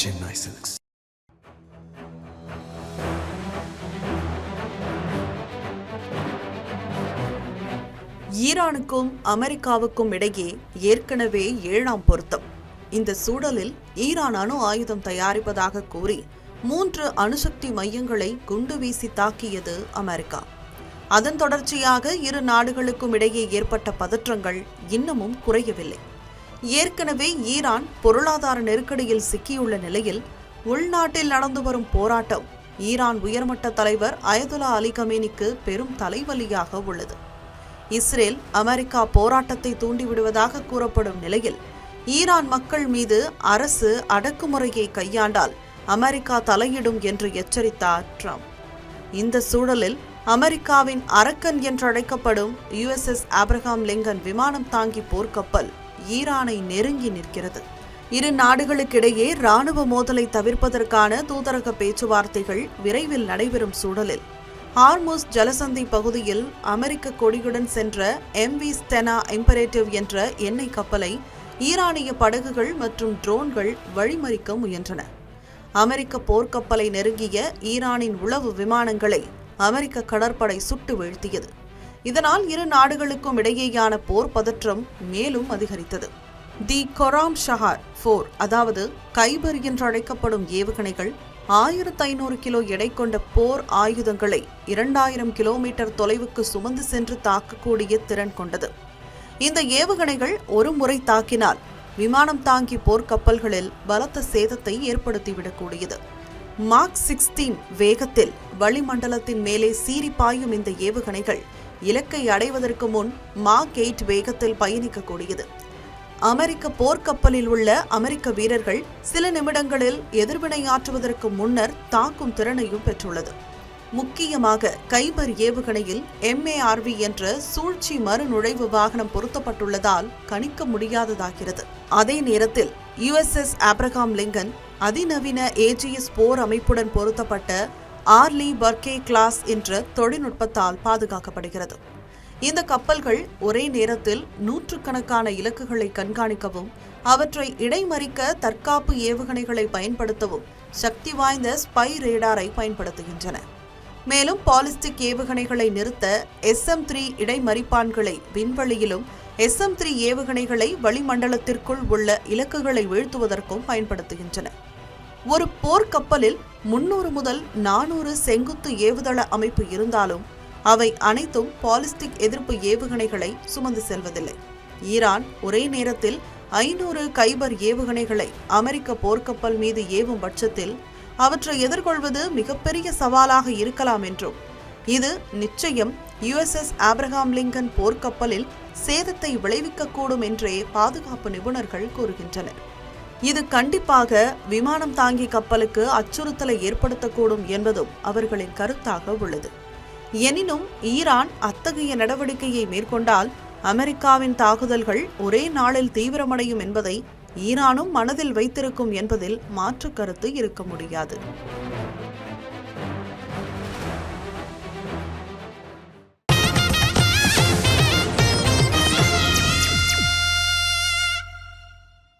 Chennai Silks. ஈரானுக்கும் அமெரிக்காவுக்கும் இடையே ஏற்கனவே ஏழாம் பொருத்தம். இந்த சூழலில் ஈரான் அணு ஆயுதம் தயாரிப்பதாக கூறி மூன்று அணுசக்தி மையங்களை குண்டு வீசி தாக்கியது அமெரிக்கா. அதன் தொடர்ச்சியாக இரு நாடுகளுக்கும் இடையே ஏற்பட்ட பதற்றங்கள் இன்னமும் குறையவில்லை. ஏற்கனவே ஈரான் பொருளாதார நெருக்கடியில் சிக்கியுள்ள நிலையில் உள்நாட்டில் நடந்து வரும் போராட்டம் ஈரான் உயர்மட்ட தலைவர் அயதுல்லா அலி கமேனிக்கு பெரும் தலைவலியாக உள்ளது. இஸ்ரேல் அமெரிக்கா போராட்டத்தை தூண்டிவிடுவதாக கூறப்படும் நிலையில் ஈரான் மக்கள் மீது அரசு அடக்குமுறையை கையாண்டால் அமெரிக்கா தலையிடும் என்று எச்சரித்தார் ட்ரம்ப். இந்த சூழலில் அமெரிக்காவின் அரக்கன் என்றழைக்கப்படும் யுஎஸ்எஸ் ஆப்ரஹாம் லிங்கன் விமானம் தாங்கி போர்க்கப்பல் ஈரானை நெருங்கி நிற்கிறது. இரு நாடுகளுக்கிடையே ராணுவ மோதலை தவிர்ப்பதற்கான தூதரக பேச்சுவார்த்தைகள் விரைவில் நடைபெறும் சூழலில். ஹார்மோஸ் ஜலசந்தி பகுதியில் அமெரிக்க கொடியுடன் சென்ற எம்வி ஸ்டெனா இம்பரேட்டிவ் என்ற எண்ணெய் கப்பலை ஈரானிய படகுகள் மற்றும் ட்ரோன்கள் வழிமறிக்க முயன்றன. அமெரிக்க போர்க்கப்பலை நெருங்கிய ஈரானின் உளவு விமானங்களை அமெரிக்க கடற்படை சுட்டு வீழ்த்தியது. இதனால் இரு நாடுகளுக்கும் இடையேயான போர் பதற்றம் மேலும் அதிகரித்தது. தி கொராம் ஷஹார் போர் அதாவது கைபர் என்று அழைக்கப்படும் ஏவுகணைகள் ஆயிரத்து ஐநூறு கிலோ எடை கொண்ட போர் ஆயுதங்களை இரண்டாயிரம் கிலோமீட்டர் தொலைவுக்கு சுமந்து சென்று தாக்கக்கூடிய திறன் கொண்டது. இந்த ஏவுகணைகள் ஒரு முறை தாக்கினால் விமானம் தாங்கி போர்க்கப்பல்களில் பலத்த சேதத்தை ஏற்படுத்திவிடக்கூடியது. மார்க் சிக்ஸ்டீன் வேகத்தில் வளிமண்டலத்தின் மேலே சீறி பாயும் இந்த ஏவுகணைகள் இலக்கை அடைவதற்கு முன் மா எயிட் வேகத்தில் பயணிக்கக்கூடியது. அமெரிக்க போர்க்கப்பலில் உள்ள அமெரிக்க வீரர்கள் சில நிமிடங்களில் எதிர்வினையாற்றுவதற்கு முன்னர் தாக்கும் திறனையும் பெற்றுள்ளது. முக்கியமாக கைபர் ஏவுகணையில் எம்ஏஆர்வி என்ற சூழ்ச்சி மறுநுழைவு வாகனம் பொருத்தப்பட்டுள்ளதால் கணிக்க முடியாததாகிறது. அதே நேரத்தில் யுஎஸ்எஸ் ஆப்ரகாம் லிங்கன் அதிநவீன ஏஜிஎஸ் போர் அமைப்புடன் பொருத்தப்பட்ட ஆர்லி பர்கே கிளாஸ் என்ற தொழில்நுட்பத்தால் பாதுகாக்கப்படுகிறது. இந்த கப்பல்கள் ஒரே நேரத்தில் நூற்றுக்கணக்கான இலக்குகளை கண்காணிக்கவும் அவற்றை இடைமறிக்க தற்காப்பு ஏவுகணைகளை பயன்படுத்தவும் சக்தி வாய்ந்த ஸ்பை ரேடாரை பயன்படுத்துகின்றன. மேலும் பாலிஸ்டிக் ஏவுகணைகளை நிறுத்த எஸ் எம் த்ரீ இடைமறிப்பான்களை விண்வெளியிலும் எஸ் எம் த்ரீ ஏவுகணைகளை வளிமண்டலத்திற்குள் உள்ள இலக்குகளை வீழ்த்துவதற்கும் பயன்படுத்துகின்றன. ஒரு போர்க்கப்பலில் முன்னூறு முதல் நானூறு செங்குத்து ஏவுதள அமைப்பு இருந்தாலும் அவை அனைத்தும் பாலிஸ்டிக் எதிர்ப்பு ஏவுகணைகளை சுமந்து செல்வதில்லை. ஈரான் ஒரே நேரத்தில் ஐநூறு கைபர் ஏவுகணைகளை அமெரிக்க போர்க்கப்பல் மீது ஏவும் பட்சத்தில் அவற்றை எதிர்கொள்வது மிகப்பெரிய சவாலாக இருக்கலாம் என்றும் இது நிச்சயம் யுஎஸ்எஸ் ஆப்ரஹாம் லிங்கன் போர்க்கப்பலில் சேதத்தை விளைவிக்கக்கூடும் என்றே பாதுகாப்பு நிபுணர்கள் கூறுகின்றனர். இது கண்டிப்பாக விமானம் தாங்கி கப்பலுக்கு அச்சுறுத்தலை ஏற்படுத்தக்கூடும் என்பதும் அவர்களின் கருத்தாக உள்ளது. எனினும் ஈரான் அத்தகைய நடவடிக்கையை மேற்கொண்டால் அமெரிக்காவின் தாக்குதல்கள் ஒரே நாளில் தீவிரமடையும் என்பதை ஈரானும் மனதில் வைத்திருக்கும் என்பதில் மாற்று கருத்து இருக்க முடியாது.